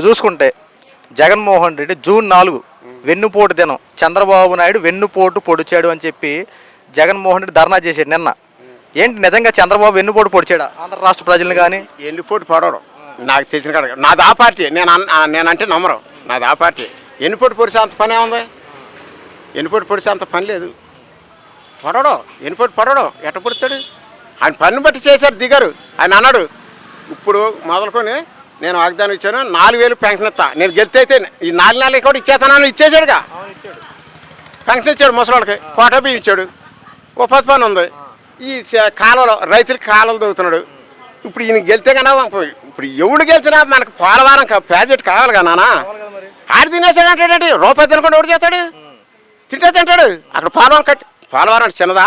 ఇప్పుడు చూసుకుంటే జగన్మోహన్ రెడ్డి జూన్ నాలుగు వెన్నుపోటు దినం. చంద్రబాబు నాయుడు వెన్నుపోటు పొడిచాడు అని చెప్పి జగన్మోహన్ రెడ్డి ధర్నా చేశాడు నిన్న. ఏంటి నిజంగా చంద్రబాబు వెన్నుపోటు పొడిచాడా? ఆంధ్ర రాష్ట్ర ప్రజలను కానీ ఎన్నిపోటు పొడవడం. నాకు తెలిసిన కాడ నాది ఆ పార్టీ. నేను నేనంటే నమ్మరు. నాది ఆ పార్టీ. ఎన్నిపోటు పొడిచే అంత పని ఉంది? ఎన్నిపోటు పొడిచే అంత పని లేదు. పడడం ఎన్నిపోటు పడడం ఎట్ట పొడుతాడు ఆయన పని బట్టి చేశారు దిగారు. ఆయన అన్నాడు ఇప్పుడు మొదలుకొని నేను వాగ్దానం ఇచ్చాను నాలుగు వేలు పెన్షన్ ఇస్తా. నేను గెలితే అయితే ఈ నాలుగు నెలలకి కూడా ఇచ్చేస్తానని ఇచ్చేసాడుగా పెన్షన్ ఇచ్చాడు ముసలికి కోట బియ్యం ఇచ్చాడు. ఉపాధి పని ఉంది. ఈ కాలువలో రైతులకి కాలువలు దొవుతున్నాడు ఇప్పుడు ఈయన గెలితే కన్నా ఇప్పుడు ఎవడు గెలిచినా మనకు పోలవారం ప్యాకెట్ కావాలి కదా నాన్న ఆడు తినేసాడు అంటాడండి రూపాయి తినకుండా ఎవడు చేస్తాడు? తింటే తింటాడు. అక్కడ పోలవరం కట్టి పోలవరం అంటే చిన్నదా?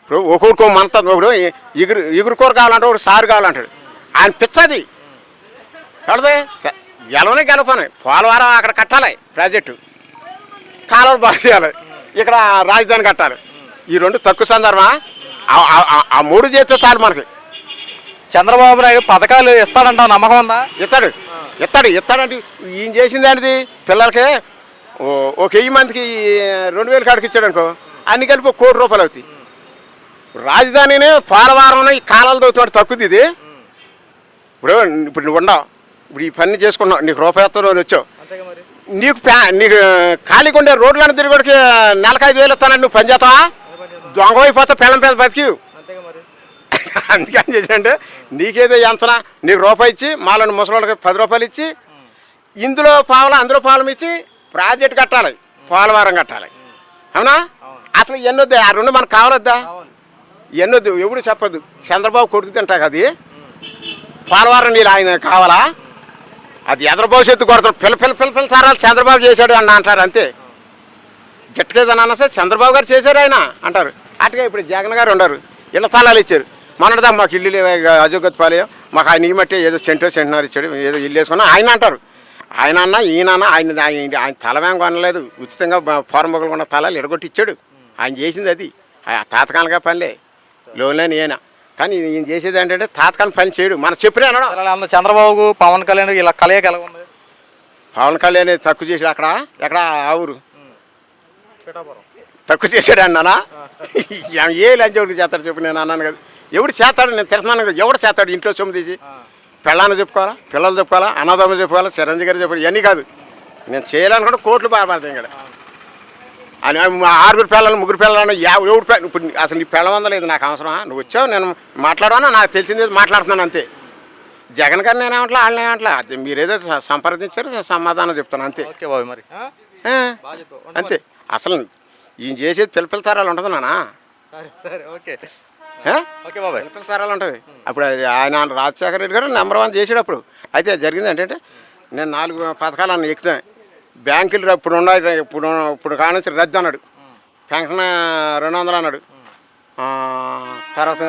ఇప్పుడు ఒక్కొక్కో మంత ఒకడు ఎగురు ఎగురు కూర కావాలంటే ఒకడు సారు కావాలంటాడు. ఆయన పిచ్చది ఎవరిది గెలవని గెలపని పోలవరం అక్కడ కట్టాలి ప్రాజెక్టు. కాలువలు బాగా చేయాలి. ఇక్కడ రాజధాని కట్టాలి. ఈ రెండు తక్కువ సందర్భమా? ఆ- మూడు చేస్తే చాలు మనకి. చంద్రబాబు నాయుడు పథకాలు ఇస్తాడంటావు నమ్మకం ఉందా? ఇస్తాడు. ఇస్తాడు ఇస్తాడంటే ఈయన చేసింది అనేది పిల్లలకి ఓ- ఒక వెయ్యి మందికి రెండు వేలు కాడికి ఇచ్చాడు అనుకో అన్ని కలిపి కోటి రూపాయలు అవుతాయి. రాజధానిని పోలవరం ఈ కాలాలు తక్కువది ఇది. ఇప్పుడు ఇప్పుడు నువ్వు ఉండవు. ఇప్పుడు ఈ పని చేసుకున్నావు. నీకు రూపాయి ఎత్తాను వచ్చావు. నీకు ప్యా నీకు ఖాళీగా ఉండే రోడ్లను తిరిగి నెలకు ఐదు వేలు ఇస్తానని నువ్వు పని చేస్తావా? దొంగ అయిపోతా పెద్ద బతికి అందుకని చేసంటే నీకేదో ఎంతనా? నీకు రూపాయి ఇచ్చి మాలని ముసలోళ్ళకి పది రూపాయలు ఇచ్చి ఇందులో పావలా అందులో పావలం ఇచ్చి ప్రాజెక్ట్ కట్టాలి. పోలవరం కట్టాలి. అవునా? అసలు ఎన్నొద్దు. ఆ రెండు మనకు కావాలొద్దా? ఎన్నొద్దు. ఎవడు చెప్పొద్దు. చంద్రబాబు కొడుకు తింటా అది. పోలవరం నీళ్ళు ఆయన కావాలా? అది ఎదర భవిష్యత్తు కొడతాడు. పిల్ల పిల్ల పిల్ల పిల్ల సారాలు చంద్రబాబు చేశాడు అని అంటారు అంతే. గట్టిలేదని అన్న సార్ చంద్రబాబు గారు చేశారు ఆయన అంటారు. అటుగా ఇప్పుడు జగన్ గారు ఉండరు. ఇళ్ళ స్థలాలు ఇచ్చారు. మనదా మాకు ఇల్లు లేవు, అజోగత్ పాలయం మాకు ఆయన ఇమ్మట్టే ఏదో సెంటర్ సెంటున్నారు ఇచ్చాడు. ఏదో ఇల్లు వేసుకున్నా ఆయన అంటారు. ఆయన అన్న ఈయన ఆయన ఆయన ఆయన తలమేం కొనలేదు. ఉచితంగా ఫారం మొగలు కొన్న తలాలు ఎడగొట్టి ఇచ్చాడు ఆయన చేసింది అది. ఆ తాతకాలంగా పనిలే. లోన్లేని ఈయన కానీ ఈయన చేసేది ఏంటంటే తాతకాలం పని చేయడు. మనం చెప్పినా అనడం. అసలు అందరూ చంద్రబాబు పవన్ కళ్యాణ్ ఇలా కలయిక ఎలా ఉంది పవన్ కళ్యాణ్ తక్కువ చేసాడు అక్కడ. ఎక్కడ? ఆ ఊరు. పిఠాపురం. తక్కువ చేశాడు అన్నానా ఏ లంచోడికి చేస్తాడు చెప్పు నేను అన్నాను కదా. ఎవడు చేస్తాడు? నేను తెలుస్తున్నాను కదా. ఎవడు చేస్తాడు ఇంట్లో సొమ్ము తీసి? పిల్లలు చెప్పుకోవాలా? పిల్లలు చెప్పుకోవాలా? అన్నదమ్ములు చెప్పుకోవాలా? చిరంజీవి గారు చెప్పుకోవాలి? ఇవన్నీ కాదు. నేను చేయాలనుకుంటే కోట్లు బాధపడతాయి ఇక్కడ అని మా ఆరుగురు పిల్లలు ముగ్గురు పిల్లలు పిల్ల- ఇప్పుడు అసలు నీ పిల్ల వందలేదు నాకు అవసరమా? నువ్వు వచ్చావు నేను మాట్లాడాను నాకు తెలిసింది మాట్లాడుతున్నాను అంతే. జగన్ గారు నేను ఏమంటా వాళ్ళని ఏమంటా అది మీరేదో సంప్రదించారు సమాధానం చెప్తాను అంతే. ఓకే బాబు మరి. అంతే. అసలు ఈయన చేసేది పిల్ల పిల్ల తరాలు ఉంటుంది నానా. సరే సరే ఓకే. ఆ? ఓకే బాబాయ్. పిల్ల పిల్ల తరాలు ఉంటుంది అప్పుడు అది ఆయన రాజశేఖర రెడ్డి గారు నెంబర్ వన్ చేసాడు అప్పుడు అయితే జరిగింది ఏంటంటే నేను నాలుగు పథకాలు అన్న ఎక్కుతాను బ్యాంకులు ఇప్పుడు ఉన్నాయి ఇప్పుడు ఇప్పుడు కానించి రద్దు అన్నాడు. పెన్షన్ రెండు వందలు అన్నాడు. తర్వాత